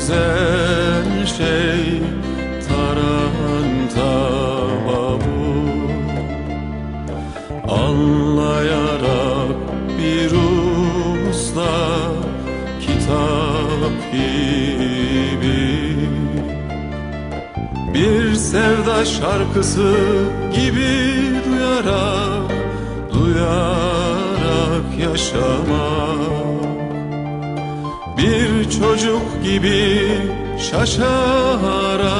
güzel şey taranta bu Anlayarak bir usta kitap gibi. Bir sevda şarkısı gibi duyarak Duyarak yaşamak çocuk gibi şaşarak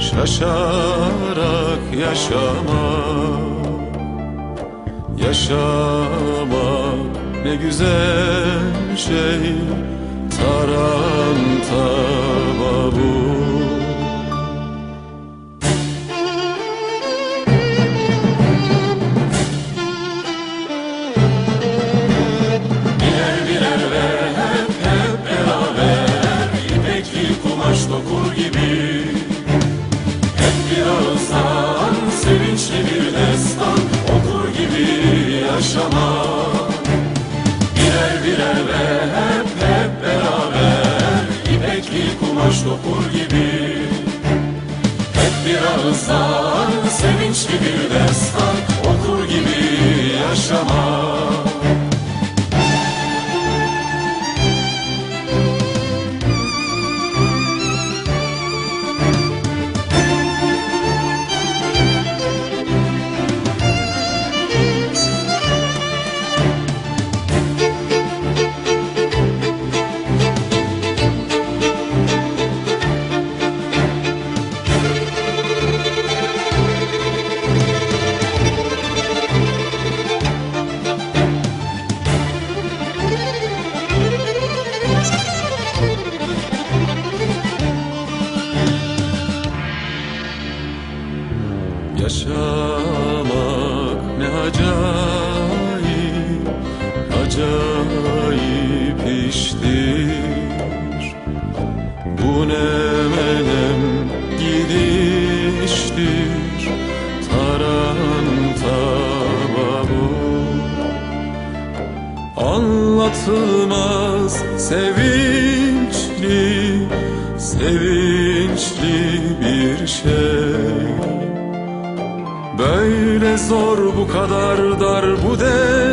Şaşarak yaşamak Yaşamak ne güzel şey Taranta bu yaşamak Birer birer ve hep hep beraber İpekli kumaş dokur gibi. Hep bir ağızdan sevinçli bir destan Okur gibi yaşamak Anlatılmaz sevinçli, sevinçli bir şey. Böyle zor bu kadar dar bu denli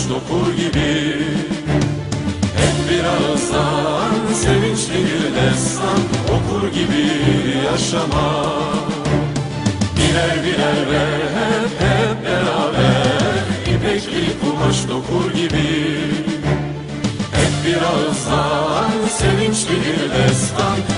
Kumaş dokur gibi. Hep bir ağızdan sevinçli bir destan Okur gibi yaşamak Birer birer ve hep hep beraber İpekli kumaş dokur gibi. Hep bir ağızdan sevinçli bir destan